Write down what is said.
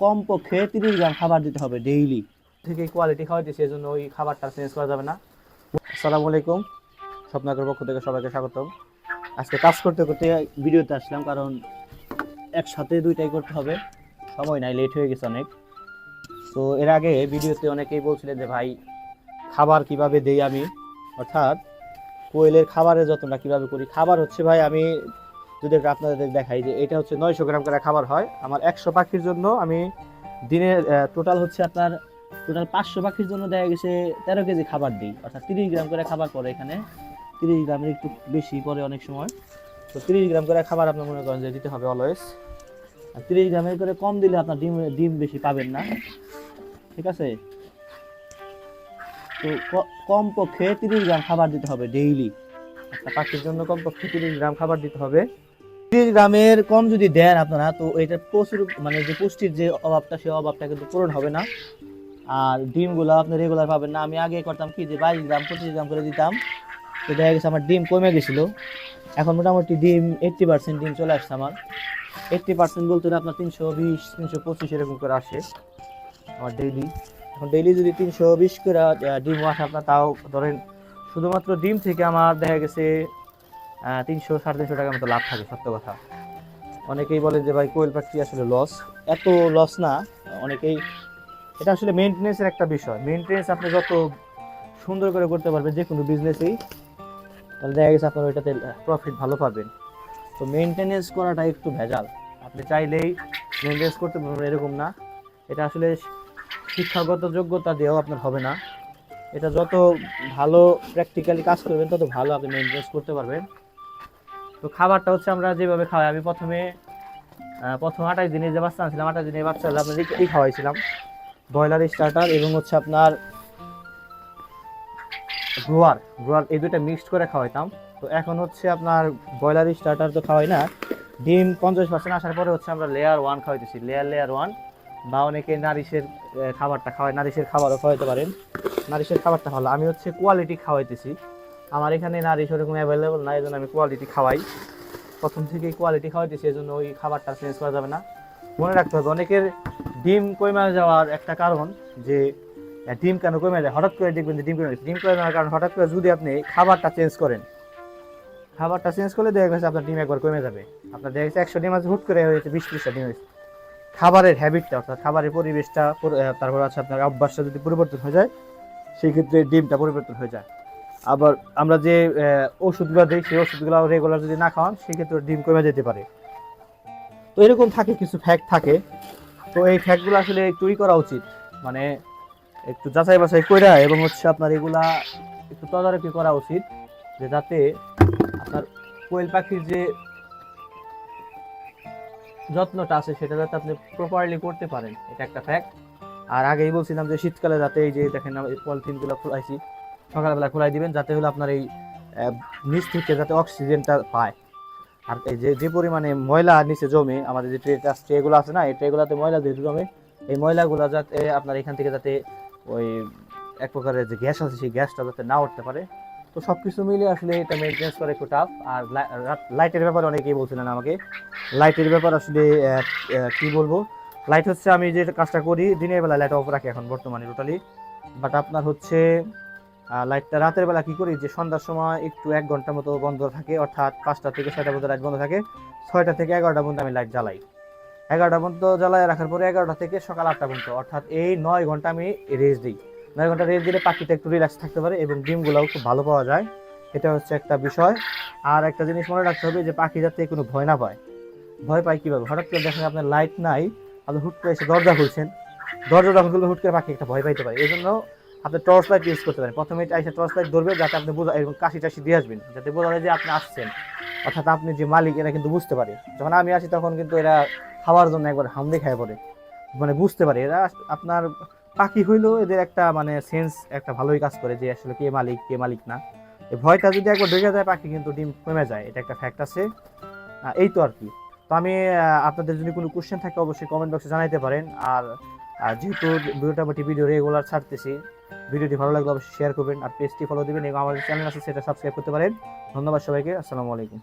কমপক্ষে তিরিশ গ্রাম খাবার দিতে হবে ডেইলি থেকে কোয়ালিটি খাওয়াইতে সেই জন্য ওই খাবারটা চেঞ্জ করা যাবে না। আসসালামু আলাইকুম। স্বপ্নাকের পক্ষ থেকে সবাইকে স্বাগতম। আজকে কাজ করতে করতে ভিডিওতে আসলাম, কারণ একসাথে দুইটাই করতে হবে। সময় নাই লেট হয়ে গেছে অনেক। তো এর আগে ভিডিওতে অনেকেই বলছিলেন যে, ভাই, খাবার কীভাবে দেই আমি? অর্থাৎ কোয়েলের খাবারের যত্নটা কীভাবে করি? খাবার হচ্ছে, ভাই, আমি যদি আপনাদের দেখাই যে এটা হচ্ছে নয়শো গ্রাম করে খাবার হয়। আমার একশো পাখির জন্য আমি দিনে টোটাল হচ্ছে আপনার টোটাল পাঁচশো পাখির জন্য দেখা গেছে তেরো কেজি খাবার দিই। অর্থাৎ তিরিশ গ্রাম করে খাবার পড়ে এখানে। তিরিশ গ্রামের একটু বেশি পড়ে অনেক সময়। তো তিরিশ গ্রাম করে খাবার আপনার মনে করেন যে দিতে হবে অলওয়েজ আর তিরিশ গ্রামের করে কম দিলে আপনার ডিম ডিম বেশি পাবেন না। ঠিক আছে? তো কমপক্ষে তিরিশ গ্রাম খাবার দিতে হবে ডেইলি একটা পাখির জন্য কমপক্ষে তিরিশ গ্রাম খাবার দিতে হবে। তিরিশ গ্রামের কম যদি দেন আপনারা, তো এটা প্রচুর মানে যে পুষ্টির যে অভাবটা সেই অভাবটা কিন্তু পূরণ হবে না। আর ডিমগুলো আপনি রেগুলার পাবেন না। আমি আগে করতাম কি, যে বাইশ গ্রাম, পঁচিশ গ্রাম করে দিতাম। তো দেখা গেছে আমার ডিম কমে গেছিল। এখন মোটামুটি ডিম এইট্টি পার্সেন্ট ডিম চলে আসছে আমার। এইট্টি পার্সেন্ট বলতে আপনার তিনশো বিশ, তিনশো পঁচিশ এরকম করে আসে আমার ডেইলি এখন ডেইলি যদি তিনশো বিশ করে ডিম আসে আপনার, তাও ধরেন শুধুমাত্র ডিম থেকে আমার দেখা গেছে তিনশো, সাড়ে তিনশো টাকার মতো লাভ থাকে, সত্য কথা। অনেকেই বলে যে, ভাই, কোয়েল পাখি আসলে লস এত লস না, অনেকেই এটা আসলে মেনটেনেন্সের একটা বিষয়। মেনটেনেন্স আপনি যত সুন্দর করে করতে পারবেন, যে কোনো বিজনেসেই তাহলে দেখা গেছে আপনার ওইটাতে প্রফিট ভালো পাবেন। তো মেনটেনেন্স করাটা একটু ভেজাল। আপনি চাইলেই মেনটেনেন্স করতে পারবেন, এরকম না। এটা আসলে শিক্ষাগত যোগ্যতা দিয়েও আপনার হবে না। এটা যত ভালো প্র্যাকটিক্যালি কাজ করবেন, তত ভালো আপনি মেনটেনেন্স করতে পারবেন। তো খাবারটা হচ্ছে আমরা যেভাবে খাওয়াই, আমি প্রথমে প্রথম আঠাশ দিনে যে বাচ্চা আনছিলাম, আঠাশ দিনের বাচ্চা হলে আপনার খাওয়াইছিলাম? ব্রয়লার স্টার্টার এবং হচ্ছে আপনার গ্রোয়ার গ্রোয়ার এই দুটো মিক্সড করে খাওয়াইতাম। তো এখন হচ্ছে আপনার ব্রয়লার স্টার্টার তো খাওয়াই না, ডিম পঞ্চাশ পার্সেন্ট আসার পরে হচ্ছে আমরা লেয়ার ওয়ান খাওয়াইতেছি। লেয়ার লেয়ার ওয়ান বা অনেকে নারিশের খাবারটা খাওয়ায়, নারিশের খাবারও খাওয়াইতে পারেন। নারিশের খাবারটা ভালো। আমি হচ্ছে কোয়ালিটি খাওয়াইতেছি। আমার এখানে নারিশ সেরকম অ্যাভেলেবল না এই জন্য আমি কোয়ালিটি খাওয়াই। প্রথম থেকেই কোয়ালিটি খাওয়াইতেছি এই জন্য ওই খাবারটা চেঞ্জ করা যাবে না। মনে রাখতে হবে, অনেকের ডিম কমে যাওয়ার একটা কারণ যে ডিম কেন কমে যায়? হঠাৎ করে দেখবেন যে ডিম কমে ডিম কমে যাওয়ার কারণ হঠাৎ করে যদি আপনি খাবারটা চেঞ্জ করেন, খাবারটা চেঞ্জ করলে দেখা গেছে আপনার ডিম একবার কমে যাবে। আপনার দেখা গেছে একশো ডিম আছে, হুট করে হয়েছে বিশ, ত্রিশটা ডিম হয়েছে। খাবারের হ্যাবিটটা অর্থাৎ খাবারের পরিবেশটা তারপর আছে আপনার অভ্যাসটা যদি পরিবর্তন হয়ে যায়, সেই ক্ষেত্রে ডিমটা পরিবর্তন হয়ে যায়। আবার আমরা যে ওষুধগুলো দিই, সেই ওষুধগুলো রেগুলার যদি না খাওয়ান, সেক্ষেত্রে ডিম কমে যেতে পারে। তো এরকম থাকে, কিছু ফ্যাক্ট থাকে। তো এই ফ্যাক্টগুলো আসলে একটু ই করা উচিত। মানে একটু যাচাই বাছাই করে এবং হচ্ছে আপনার এগুলা একটু তদারকি করা উচিত, যে যাতে আপনার কোয়েল পাখির যে যত্নটা আছে, সেটা যাতে আপনি প্রপারলি করতে পারেন। এটা একটা ফ্যাক্ট আর আগেই বলছিলাম যে শীতকালে যাতে এই যে দেখেন পলিথিনগুলো খোলাইছি সকালবেলা খোলাই দিবেন, যাতে হলো আপনার এই নিচ থেকে যাতে অক্সিজেনটা পায়। আর এই যে যে পরিমাণে ময়লা নিচে জমে, আমাদের যে ট্রে ট্রেগুলো আছে না, এই ট্রেগুলোতে ময়লা যেহেতু জমে, এই ময়লাগুলো যাতে আপনার এখান থেকে যাতে ওই এক প্রকারের যে গ্যাস আছে, সেই গ্যাসটা যাতে না উঠতে পারে। তো সব কিছু মিলে আসলে এটা মেনটেন্স করে একটু টাফ আর লাইটের ব্যাপারে অনেকেই বলছিলেন আমাকে। লাইটের ব্যাপার আসলে কি বলব? লাইট হচ্ছে আমি যে কাজটা করি, দিনের বেলা লাইট অফ রাখি এখন বর্তমানে টোটালি বাট আপনার হচ্ছে লাইটটা রাতের বেলা কি করি? যে সন্ধ্যার সময় একটু এক ঘণ্টা মতো বন্ধ থাকে, অর্থাৎ পাঁচটা থেকে ছয়টা পর্যন্ত লাইট বন্ধ থাকে। ছয়টা থেকে এগারোটা পর্যন্ত আমি লাইট জ্বালাই। এগারোটা পর্যন্ত জ্বালাই রাখার পরে এগারোটা থেকে সকাল আটটা পর্যন্ত, অর্থাৎ এই নয় ঘণ্টা আমি রেস্ট দিই। নয় ঘণ্টা রেস্ট দিলে পাখিটা একটু রিল্যাক্স থাকতে পারে এবং ডিমগুলোও খুব ভালো পাওয়া যায়। এটা হচ্ছে একটা বিষয়। আর একটা জিনিস মনে রাখতে হবে যে পাখি যাতে কোনো ভয় না পায়। ভয় পায় কীভাবে? হঠাৎ করে দেখেন আপনার লাইট নাই, আপনি হুট করে এসে দরজা খুলছেন। দরজা যখন খুলবে হুট করে পাখি একটা ভয় পাইতে পারে। এই জন্য আপনি টর্চ লাইট ইউজ করতে পারেন। প্রথমে এসে টর্চ লাইট ধরবে যাতে আপনি বোঝা এবং কাশি টাশি দিয়ে আসবেন, যাতে বোঝা যায় যে আপনি আসছেন। অর্থাৎ আপনি যে মালিক, এরা কিন্তু বুঝতে পারে। যখন আমি আসি তখন কিন্তু এরা খাওয়ার জন্য একবার হামলে খায় পড়ে। মানে বুঝতে পারে। এরা আপনার পাখি হইলেও এদের একটা মানে সেন্স একটা ভালোই কাজ করে যে আসলে কে মালিক কে মালিক না। এই ভয়টা যদি একবার ঢুকে যায়, পাখি কিন্তু ডিম কমে যায়। এটা একটা ফ্যাক্ট আছে। এই তো আর কি। তো আমি আপনাদের যদি কোনো কোশ্চেন থাকে, অবশ্যই কমেন্ট বক্সে জানাইতে পারেন। আর আর যেহেতু ভিডিওটা ভিডিও রেগুলার ছাড়তেছি, ভিডিওটি ভালো লাগলে অবশ্যই শেয়ার করবেন আর পেজটি ফলো দিবেন এবং আমাদের চ্যানেল আছে সেটা সাবস্ক্রাইব করতে পারেন। ধন্যবাদ সবাইকে, আসসালামু আলাইকুম।